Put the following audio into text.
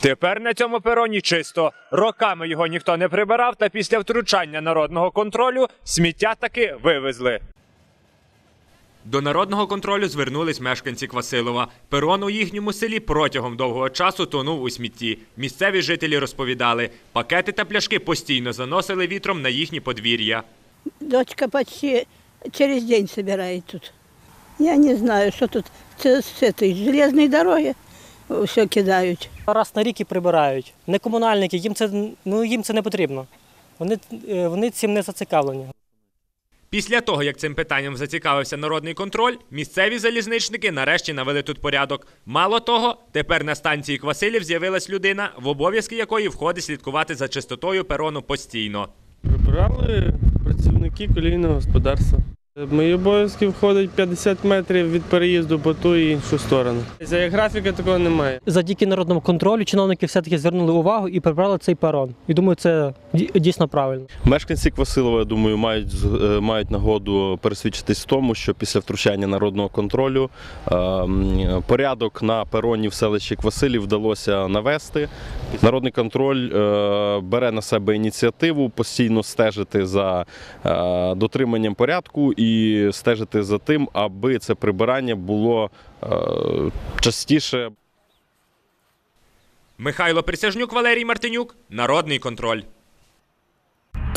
Тепер на цьому пероні чисто. Роками його ніхто не прибирав, та після втручання народного контролю сміття таки вивезли. До народного контролю звернулись мешканці Квасилова. Перон у їхньому селі протягом довгого часу тонув у смітті. Місцеві жителі розповідали, пакети та пляшки постійно заносили вітром на їхні подвір'я. Дочка почти через день собирает тут. Я не знаю, що тут це з этой железної дороги все кидають. Раз на рік і прибирають. Не комунальники, їм це, ну, їм це не потрібно. Вони, е, вони цим не зацікавлені. Після того, як цим питанням зацікавився народний контроль, місцеві залізничники нарешті навели тут порядок. Мало того, тепер на станції Квасилів з'явилась людина, в обов'язки якої входить слідкувати за чистотою перону постійно. Прибирали працівники колійного господарства. Мої обов'язки входить 50 метрів від переїзду по ту і іншу сторону. За графіка такого немає. Задяки народному контролю чиновники все-таки звернули увагу і прибрали цей перон. І думаю, це дійсно правильно. Мешканці Квасилова, я думаю, мають з- е, мають нагоду пересвідчитись в тому, що після втручання народного контролю е, порядок на пероні в селищі Квасилів вдалося навести. Народний контроль е, бере на себе ініціативу постійно стежити за дотриманням порядку і стежити за тим, аби це прибирання було частіше. Михайло Присяжнюк, Валерій Мартинюк, Народний контроль.